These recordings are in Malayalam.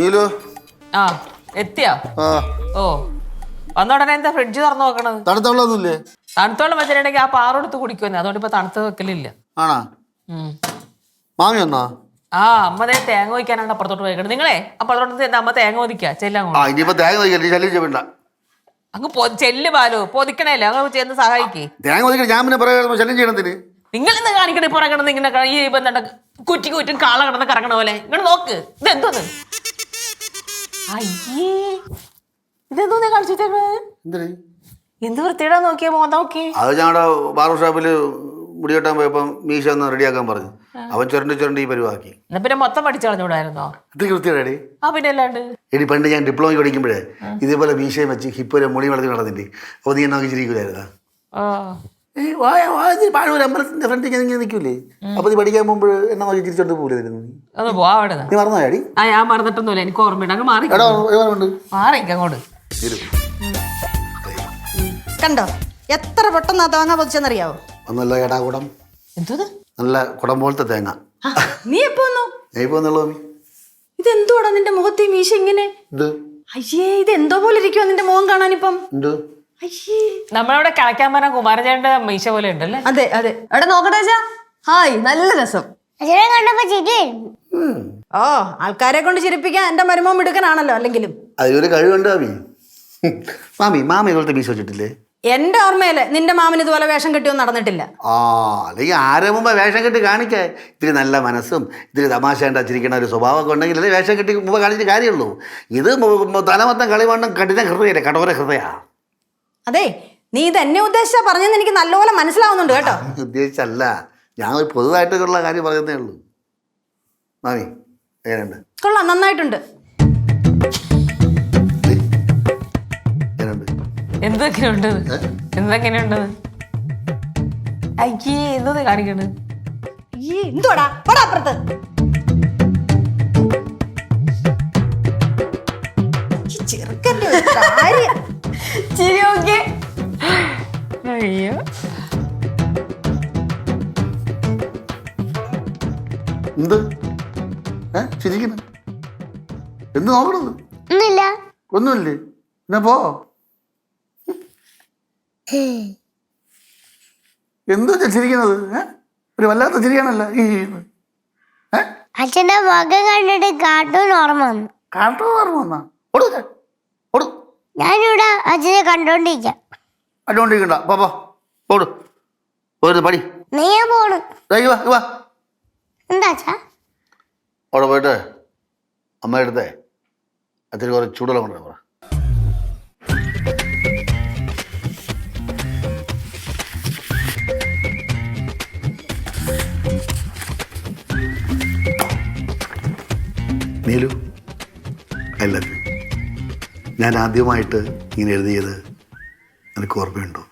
നീലു? ആ എത്തിയോ? ആ. ഓ. വന്ന ഉടനെ എന്താ ഫ്രിഡ്ജ് തുറന്നു നോക്കണത്? തണുത്ത വെള്ളമൊന്നുമില്ലേ തണുത്തോളം വെച്ചിട്ടുണ്ടെങ്കിൽ ആ പാറെടുത്ത് കുടിക്കുമെന്ന് അതുകൊണ്ട് ഇപ്പൊ തണുത്ത് വെക്കലില്ല. ആണാ? ഉം. മാമി വന്നാ? ആ അമ്മ ദേ തേങ്ങ വയ്ക്കാനാണ് അപ്പുറത്തോട്ട് പോയിക്കണത്. നിങ്ങളെ അപ്പുറത്തോട്ട് എന്താ അമ്മ തേങ്ങ ഒതിക്കുക ചെല്ലാം ആ ഇനിയിപ്പോ തേങ്ങ ഒതുക്കല്ലേ ശല്യം ചെയ്യണ്ട. അങ്ങ് പൊ- ചെല്ല് ബാലു. പൊതിക്കണല്ലേ? അങ്ങ് ചെന്ന് സഹായിക്കേ. തേങ്ങ ഒതുക്കി ഞാൻ പിന്നെ പറയാ ശല്യം ചെയ്യണത്തിന് നിങ്ങൾ ഇന്ന് കാണിക്കണ ഇപ്പൊ കിടന്ന് ഇങ്ങനെ ക- ഈ ഇപ്പൊ എന്താ കുറ്റി കുറ്റും കാള കിടന്ന് കറങ്ങണ പോലെ? ഇങ്ങോട്ട് നോക്ക്. ഇത് എന്തോന്ന് അയ്യേ. ഇതെന്തോന്ന് കാണിച്ചിട്ടേ എന്തിന്? എന്ത് വൃത്തിയിടാ നോക്കിയേ മോന്ത നോക്കി അത് ഞങ്ങളുടെ ബാർബർ ഷോപ്പിൽ മുടി കെട്ടാൻ പോയപ്പം മീശ ഒന്ന് റെഡിയാക്കാൻ പറഞ്ഞു. അവൻ ചുരണ്ടി ചുരണ്ടി പരിവാക്കി. എന്നാ പിന്നെ മൊത്തം പഠിച്ചു കളഞ്ഞൂടായിരുന്നോ ഇത്രയ്ക്ക് വൃത്തിയാടി ആ പിന്നെ അല്ലാണ്ട്. എടി പണ്ട് ഞാൻ ഡിപ്ലോമയ്ക്ക് പഠിക്കുമ്പോഴേ ഇതേപോലെ മീശയും വെച്ച് ഹിപ്പോലെ മുടി വളർത്തി നടന്നിട്ട് അപ്പോൾ നീ എന്നാ ചിരിക്കൂലായിരുന്നാ ഈ വായ വായ പാഴൂർ അമ്പലത്തിന്റെ ഫ്രണ്ടിൽ ഇങ്ങനെ നിൽക്കൂലേ? അപ്പൊ നീ പഠിക്കാൻ പോകുമ്പോൾ എന്നെ നോക്കി പോലായിരുന്നു നീ. ആ ഞാൻ മറന്നിട്ടൊന്നുമില്ല. എനിക്ക് ഓർമ്മയുണ്ട്. അങ്ങ് മാറി. എടാ മാറിക്ക അങ്ങോട്ട്. കണ്ടോ? എത്ര പെട്ടെന്ന് ആ തേങ്ങ പൊതിച്ചെന്നറിയാവോ? ഒന്നല്ല ഏടാ കുടം. എന്തോന്ന് നല്ല കുടം പോലത്തെ തേങ്ങ. നീ എപ്പോ വന്നു? വന്നുള്ളൂ മമ്മി നിന്റെ മുഖത്തെ മീശ ഇങ്ങനെ? എന്ത് അയ്യേ ഇത് എന്തോ പോലെ ഇരിക്കുവാ നിന്റെ മുഖം കാണാനിപ്പം? എന്തോ? നമ്മളവിടെ കളിക്കാൻ പറഞ്ഞ കുമാരചേട്ടന്റെ മീശ പോലെ ഉണ്ടല്ലേ? അതെ അതെ. എവിടെ നോക്കട്ടെ ചാ ഹായ് നല്ല രസം. അച്ഛനെ കണ്ടപ്പോ ചിരി വരുന്നു ഓ ആൾക്കാരെ കൊണ്ട് ചിരിപ്പിക്കാൻ എന്റെ മരുമോ മിടുക്കനാണല്ലോ അല്ലെങ്കിലും. അതിലൊരു കഴിവുണ്ട് മാമി മാമി മാമി ഇതുപോലത്തെ മീശ വെച്ചിട്ടില്ലേ? എന്റെ ഓർമ്മയിൽ നിന്റെ മാമന് ഇതുപോലെ വേഷം കെട്ടിയൊന്നും നടന്നിട്ടില്ല. ആ അല്ലെങ്കിൽ ആരെ മുമ്പ് വേഷം കെട്ടി കാണിക്കേ ഇത്തിരി നല്ല മനസ്സും ഇത്തിരി തമാശ ചിരിക്കണ ഒരു സ്വഭാവം ഒക്കെ ഉണ്ടെങ്കിൽ അല്ലേ വേഷം കെട്ടി മുമ്പ് കാണിച്ചിട്ട് കാര്യമുള്ളൂ. ഇത് മു- മു- തലമൊത്തം കളിവണ്ണം കഠിന ഹൃദയല്ലേ കടോര ഹൃദയ. അതെ നീ ഇത് എന്നെ ഉദ്ദേശിച്ചാ പറഞ്ഞെന്ന് എനിക്ക് നല്ലപോലെ മനസ്സിലാവുന്നുണ്ട് കേട്ടോ. ഉദ്ദേശിച്ചല്ല. ഞാൻ ഒരു പൊതുവായിട്ടുള്ള കാര്യം പറയുന്നേ ഉള്ളൂ. മാമി എങ്ങനെയുണ്ട്? കൊള്ളാം നന്നായിട്ടുണ്ട്. എന്തൊക്കെയുണ്ട്? എന്തൊക്കെയുണ്ട്? അയ്യേ എന്തോന്ന് കാണിക്കണത് ഈ എന്തുവാടാ? പോടാ അപ്പുറത്ത്. ഈ ഒരു കാര്യം. ചിരി നോക്കിയേ അയ്യോ എന്ത് ഏ? ചിരിക്കുന്നു. എന്ത് നോക്കണത്? ഒന്നുമില്ല. ഒന്നുമില്ലേ? എന്നാ പോ. എന്തോ ചിരിക്കുന്നത്? ഏ? ഒരു വല്ലാത്ത ചിരിയാണല്ല ഈ അച്ഛന്റെ മുഖം കണ്ടിട്ട് കാർട്ടൂൺ ഓർമ്മ വന്നു. കാട്ടോ ഓർമ്മ വന്നാ. ഓടു ഞാനിവിടെ അച്ഛനെ കണ്ടോണ്ടിരിക്കാം. അടികൊണ്ടിരിക്കണ്ട പാപ്പാ പോരുത് പടി. നീ പോണു. വാ വാ. എന്താ അച്ഛാ? അവിടെ പോയിട്ട് അമ്മ എടുത്തേ. അത്തിരി കുറച്ച് ചൂടുള്ള കൊണ്ടുവരാൻ പറ. നീലു ഐ ലവ് യു ഞാൻ ആദ്യമായിട്ട് ഇങ്ങനെ എഴുതിയത് എനിക്ക് ഓർമ്മയുണ്ടോ?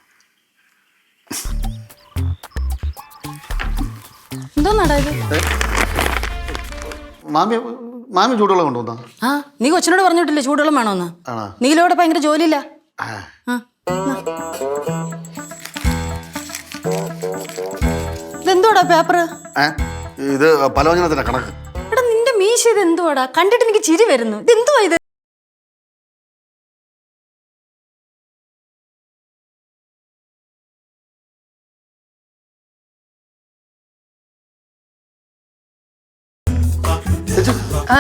മാമി മാമി ചൂടുവെള്ളം കൊണ്ടുവന്നാ? ആ നീ കൊച്ചിനോട് പറഞ്ഞിട്ടില്ലേ ചൂടുവെള്ളം വേണോന്ന്? നീലോടെ ഭയങ്കര ജോലിയില്ല. പേപ്പർ ഏ? ഇത് പലോചനത്തിന്റെ കണക്ക്. എടാ നിന്റെ മീശ ഇത് എന്തുവാടാ കണ്ടിട്ട് എനിക്ക് ചിരി വരുന്നു. ഇത് എന്തുവാ ഇത്? ആ.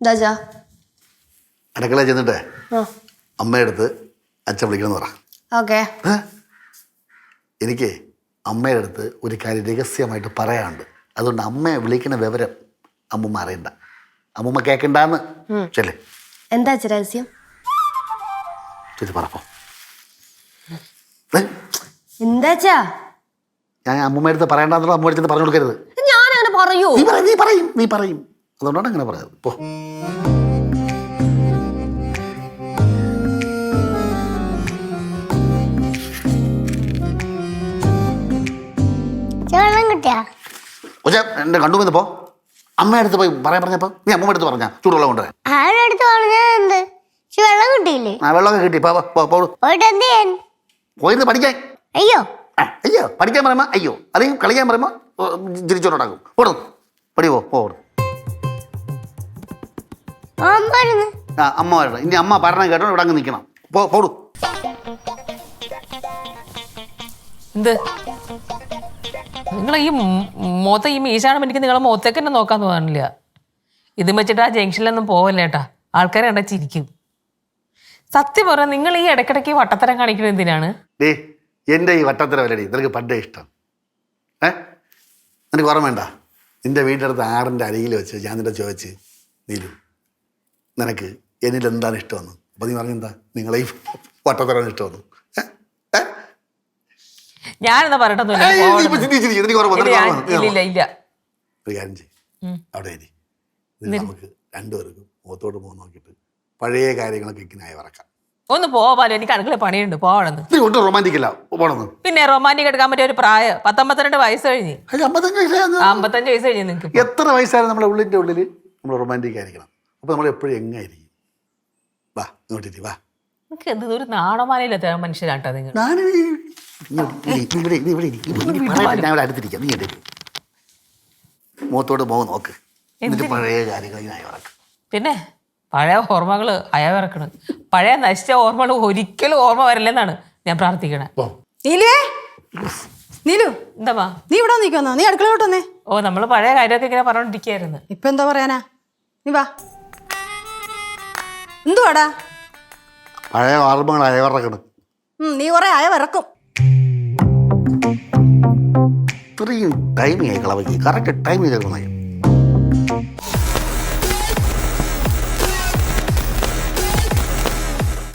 ദാജാ അടുക്കളയിൽ ചെന്നിട്ട് അമ്മയെടുത്ത് അച്ഛൻ വിളിക്കണമെന്ന് പറ. ഓക്കെ. എനിക്ക് അമ്മയുടെ അടുത്ത് ഒരു കാര്യം രഹസ്യമായിട്ട് പറയാനുണ്ട്. അതുകൊണ്ട് അമ്മയെ വിളിക്കുന്ന വിവരം അമ്മൂമ്മ അറിയണ്ട. അമ്മൂമ്മ കേൾക്കണ്ടെന്ന് ചെല്ലേ. എന്താ രഹസ്യം? ചേച്ചി പറപ്പോ എന്താച്ചാ ഞാൻ അമ്മൂമ്മ അടുത്ത് പറയണ്ടെന്നുള്ള അമ്മ അടുത്ത് പറഞ്ഞു കൊടുക്കരുത്. പറയൂ. നീ പറയും നീ പറയും നീ പറയും. അതുകൊണ്ടാണ് അങ്ങനെ പറയാറ്. പോ. വെള്ളം കിട്ടിയാ? ഉച്ച കണ്ടു അമ്മയുടെ അടുത്ത് പോയി പറയാൻ പറഞ്ഞപ്പോ നീ അമ്മയുടെ അടുത്ത് പറഞ്ഞ. ചൂടുവെള്ളം കൊണ്ടുവരാൻ. ആരുടെ അടുത്ത് പറഞ്ഞത് എന്ത്? പക്ഷെ വെള്ളം കിട്ടിയില്ലേ? ആ വെള്ളമൊക്കെ കിട്ടി. പോ, പോ, പോ, പോടു പോയിട്ട് എന്ത് ചെയ്യാൻ? പോയിരുന്ന് പഠിക്കാൻ. അയ്യോ. ആ, അയ്യോ പഠിക്കാൻ പറയുമ്പോ അയ്യോ അല്ലെങ്കിൽ കളിക്കാൻ പറയുമ്പോൾ ചിരിച്ചോണ്ടാക്കും ഓടും. പടി പോ ഓടും. ആ അമ്മ വരണം. ഇനി അമ്മ പറഞ്ഞ കേട്ടോ ഇവിടെ അങ്ങ് നിൽക്കണം പോ പോടു. എന്ത്? നിങ്ങൾ ഈ മൊത്തം ഈ മീശാണ് എനിക്ക് നിങ്ങളെ മുഖത്തേക്ക് തന്നെ നോക്കാൻ തോന്നുന്നില്ല ഇതും വെച്ചിട്ട് ആ ജംഗ്ഷനിലൊന്നും പോവല്ലേ ഏട്ടാ? ആൾക്കാരെ കണ്ട ചിരിക്കും. സത്യം പറഞ്ഞാൽ നിങ്ങൾ ഈ ഇടയ്ക്കിടയ്ക്ക് ഈ വട്ടത്തരം കാണിക്കുന്നത് എന്തിനാണ്? ഡേ എന്റെ ഈ വട്ടത്തരം അല്ലടി. നിനക്ക് പണ്ടേ ഇഷ്ടം. ഏ? നിനക്ക് ഓർമ്മ വേണ്ട നിന്റെ വീടിന്റെ അടുത്ത് ആറിന്റെ അരികിൽ വെച്ച് ഞാൻ നിന്റെ ചോദിച്ച് നീലു നിനക്ക് എന്നിൽ എന്താണ് ഇഷ്ടമെന്ന്? അപ്പോൾ നീ പറഞ്ഞെന്താ? നിങ്ങളെ ഈ വട്ടത്തരാണ് ഇഷ്ടമെന്ന്. വന്നു? ഒരു കാര്യം ചെയ്യും. അവിടെ ഇരി. നമുക്ക് രണ്ടുപേർക്കും മുഖത്തോട്ട് മുഖം നോക്കിയിട്ട് പഴയ കാര്യങ്ങളൊക്കെ ഇങ്ങനെ ആയി വറക്കാം. ഒന്ന് പോവാലോ എനിക്ക് അടുക്കള പണിയുണ്ട് പോകണമെന്ന് നീ ഒട്ടും റൊമാന്റിക് അല്ല പോണെന്ന് പിന്നെ റൊമാന്റിക് എടുക്കാൻ പറ്റിയ ഒരു പ്രായം പത്തൊമ്പത്തിരണ്ട് വയസ്സ് കഴിഞ്ഞ്. അമ്പത്തഞ്ച് വയസ്സായിരുന്നു അമ്പത്തഞ്ച് വയസ്സ് കഴിഞ്ഞ് നിങ്ങൾക്ക് എത്ര വയസ്സായാലും നമ്മുടെ ഉള്ളിന്റെ ഉള്ളിൽ നമ്മൾ റൊമാന്റിക് ആയിരിക്കണം. അപ്പോൾ നമ്മൾ എപ്പോഴും എങ്ങായിരിക്കും? വാ ഇങ്ങോട്ടിരി വാ. നിങ്ങൾക്ക് എന്ത് ഒരു നാണമാനയിലെത്ത മനുഷ്യരാട്ടോ നിങ്ങൾ. ഞാൻ ഇവിടെ നീ ഇവിടെ ഇരി. നീ ഇനി പറയണ്ട, ഞാൻ ഇവിടെ അടുത്തിരിക്കാം. നീ എന്റെ മുഖത്തോട്ട് മുഖം നോക്ക്. എന്നിട്ട് പഴയ കാര്യങ്ങൾ ഇങ്ങനെ ആയി വറക്കാം പിന്നെ? പഴയ ഓർമ്മകൾ അയവിറക്കണം പഴയ നശിച്ച ഓർമ്മകൾ ഒരിക്കലും ഓർമ്മ വരില്ലെന്നാണ് ഞാൻ പ്രാർത്ഥിക്കണേ. നീലേ നീലുവേ നീലു. എന്താ നീ ഇവിടെ നിൽക്കുന്നോ നീ അടുക്കളയിലോട്ട് വന്നേ. ഓ നമ്മൾ പഴയ കാര്യമൊക്കെ ഇങ്ങനെ പറഞ്ഞോണ്ടിരിക്കുകയായിരുന്നു ഇപ്പൊ എന്താ പറയാനാ? നീ വാ. എന്തുവാടാ? പഴയ ഓർമ്മകൾ അയവിറക്കണം നീ കുറെ അയവിറക്കും ഇത്രയും ടൈമിങ് ആയി കളവയ്ക്ക്. Correct timing ചേർക്കുന്നതായി